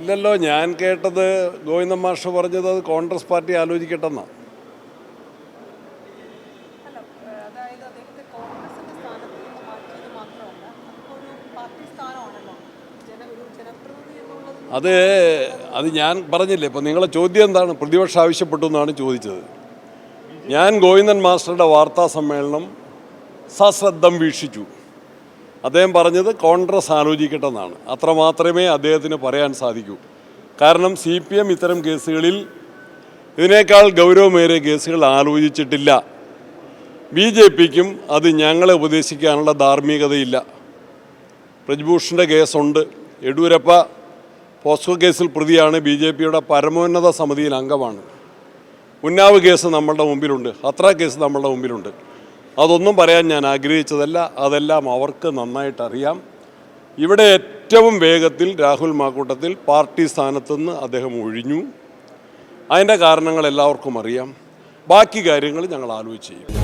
ഇല്ലല്ലോ ഞാൻ കേട്ടത് ഗോവിന്ദൻ മാഷ് പറഞ്ഞത് അത് കോൺഗ്രസ് പാർട്ടി ആലോചിക്കട്ടെന്നാണ് അത് അത് ഞാൻ പറഞ്ഞില്ലേ ഇപ്പം നിങ്ങളെ ചോദ്യം എന്താണ്? പ്രതിപക്ഷം ആവശ്യപ്പെട്ടു എന്നാണ് ചോദിച്ചത്. ഞാൻ ഗോവിന്ദൻ മാസ്റ്ററുടെ വാർത്താ സമ്മേളനം സശ്രദ്ധം വീക്ഷിച്ചു. അദ്ദേഹം പറഞ്ഞത് കോൺഗ്രസ് ആലോചിക്കട്ടെന്നാണ്. അത്ര മാത്രമേ അദ്ദേഹത്തിന് പറയാൻ സാധിക്കൂ. കാരണം സി പി എം ഇത്തരം കേസുകളിൽ ഇതിനേക്കാൾ ഗൗരവമേറിയ കേസുകൾ ആലോചിച്ചിട്ടില്ല. ബി ജെ പിക്കും അത് ഞങ്ങളെ ഉപദേശിക്കാനുള്ള ധാർമ്മികതയില്ല. ബ്രജ്ഭൂഷന്റെ കേസുണ്ട്. യെഡ്യൂരപ്പ പോസ്കോ കേസിൽ പ്രതിയാണ്. ബി ജെ പിയുടെ പരമോന്നത സമിതിയിൽ അംഗമാണ്. ഉന്നാവ് കേസ് നമ്മളുടെ മുമ്പിലുണ്ട്. ഹത്ര കേസ് നമ്മളുടെ മുമ്പിലുണ്ട്. അതൊന്നും പറയാൻ ഞാൻ ആഗ്രഹിച്ചതല്ല. അതെല്ലാം അവർക്ക് നന്നായിട്ടറിയാം. ഇവിടെ ഏറ്റവും വേഗത്തിൽ രാഹുൽ മാക്കൂട്ടത്തിൽ പാർട്ടി സ്ഥാനത്തുനിന്ന് അദ്ദേഹം ഒഴിഞ്ഞു. അതിന്റെ കാരണങ്ങൾ എല്ലാവർക്കും അറിയാം. ബാക്കി കാര്യങ്ങൾ ഞങ്ങൾ ആലോചിച്ച് ചെയ്യും.